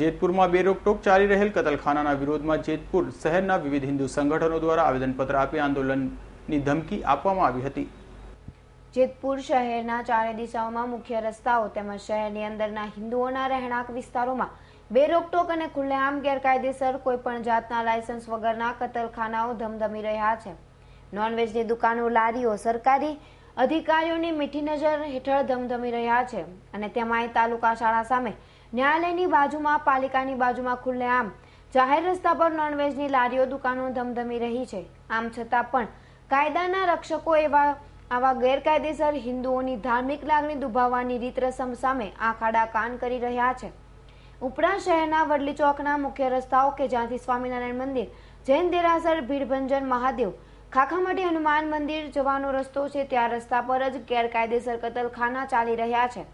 જેતપુરમાં બેરોકટોક ચાલી રહેલ કતલખાનાના વિરોધમાં જેતપુર શહેરના વિવિધ હિન્દુ સંગઠનો દ્વારા આવેદનપત્ર આપી આંદોલનની ધમકી આપવામાં આવી હતી. જેતપુર શહેરના ચારે દિશાઓમાં મુખ્ય રસ્તાઓ તેમજ શહેરની અંદરના હિન્દુઓના રહેણાંક વિસ્તારોમાં બેરોકટોક અને ખુલ્લેઆમ ગેરકાયદેસર કોઈપણ જાતના લાયસન્સ વગરના કતલખાનાઓ ધમધમી રહ્યા છે. નોનવેજની દુકાનો, લારીઓ, સરકારી અધિકારીઓની મીઠી નજર હેઠળ ધમધમી રહ્યા છે અને તેમાંય તાલુકા શાળા સામે ન્યાયાલયની બાજુમાં, પાલિકાની બાજુમાં ખુલ્લેઆમ જાહેર રસ્તા પર નોનવેજની લારીઓ, દુકાનો ધમધમી રહી છે. આમ છતાં પણ કાયદાના રક્ષકો એવા, આવા ગેરકાયદેસર હિન્દુઓની ધાર્મિક લાગણી દુભાવવાની રીત રસમ સામે આખાડા કાન કરી રહ્યા છે. ઉપરાંત શહેરના વડલી ચોકના મુખ્ય રસ્તાઓ કે જ્યાંથી સ્વામિનારાયણ મંદિર, જૈન દેરાસર, ભીડભંજન, મહાદેવ ખાખામટી હનુમાન મંદિર જવાનો રસ્તો છે, ત્યાં રસ્તા પર જ ગેરકાયદેસર કતલખાના ચાલી રહ્યા છે.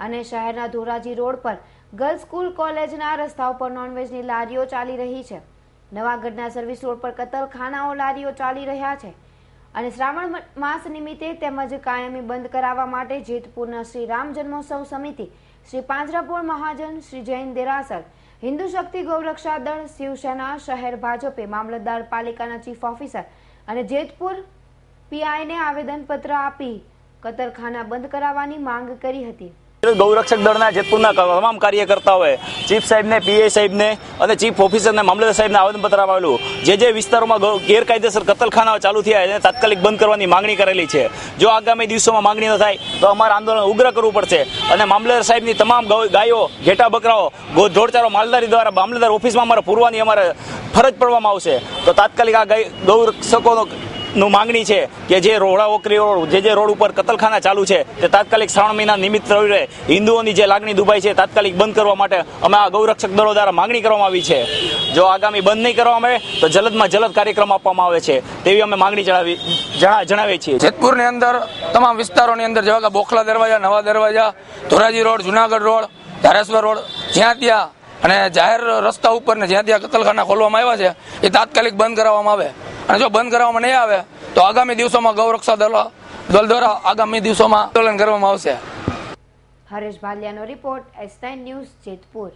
અને શહેરના ધોરાજી રોડ પર ગર્લ્સ સ્કૂલ કોલેજના રસ્તાઓ પર નોનવેજની લારીઓ ચાલી રહી છે. નવાગઢના સર્વિસ રોડ પર કતલખાનાઓ લારીઓ ચાલી રહ્યા છે. અને શ્રાવણ માસ નિમિત્તે તેમજ કાયમી બંધ કરાવવા માટે જેતપુરના શ્રી રામ જન્મોત્સવ સમિતિ, શ્રી પાંજરાપોળ મહાજન, શ્રી જૈન દેરાસર, હિન્દુ શક્તિ ગૌરક્ષા દળ, શિવસેના, શહેર ભાજપે મામલતદાર પાલિકાના ચીફ ઓફિસર અને જેતપુર પીઆઈને આવેદનપત્ર આપી કતલખાના બંધ કરાવવાની માંગ કરી હતી. ગૌરક્ષક દળના જેતપુરના તમામ કાર્યકર્તાઓએ ચીફ સાહેબને, પીએ સાહેબને અને ચીફ ઓફિસરને, મામલતદાર સાહેબને આવેદનપત્ર આવેલું જે જે વિસ્તારોમાં ગેરકાયદેસર કતલખાનાઓ ચાલુ થયા એને તાત્કાલિક બંધ કરવાની માંગણી કરેલી છે. જો આગામી દિવસોમાં માંગણી ન થાય, તો અમારે આંદોલન ઉગ્ર કરવું પડશે અને મામલતદાર સાહેબની તમામ ગાયો, ઘેટા બકરાઓ ઢોરચારો માલદારી દ્વારા મામલતદાર ઓફિસમાં અમારે પૂરવાની અમારે ફરજ પડવામાં આવશે. તો તાત્કાલિક આ ગૌરક્ષકોનો નું માંગણી છે કે જે રોડા ઓકરી રોડ જે જે રોડ ઉપર કતલખાના ચાલુ છે, તે તાત્કાલિક શ્રાવણ મહિના નિમિત્ત રહે. હિન્દુઓની જે લાગણી દુભાઈ છે, તાત્કાલિક બંધ કરવા માટે અમે આ ગૌરક્ષક દળો દ્વારા માંગણી કરવામાં આવી છે. જો આગામી બંધ નહીં કરવામાં આવે, તો જલદમાં જલદ કાર્યક્રમ આપવામાં આવે છે, તેવી અમે માંગણી જણાવી જણાવીએ છીએ. જેતપુરની અંદર, તમામ વિસ્તારોની અંદર, જેવા કે બોખલા દરવાજા, નવા દરવાજા, Dhoraji road, Junagadh road, Dhareshwar road, જ્યાં ત્યાં, અને જાહેર રસ્તા ઉપર ને જ્યાં ત્યાં કતલખાના ખોલવામાં આવ્યા છે, એ તાત્કાલિક બંધ કરાવવામાં આવે. અને જો બંધ કરવામાં નહીં આવે તો આગામી દિવસોમાં ગૌરક્ષા દળ દળ દ્વારા આગામી દિવસોમાં આંદોલન કરવામાં આવશે. હરેશ ભાલિયાનો રિપોર્ટ એસ ન્યૂઝ જેતપુર.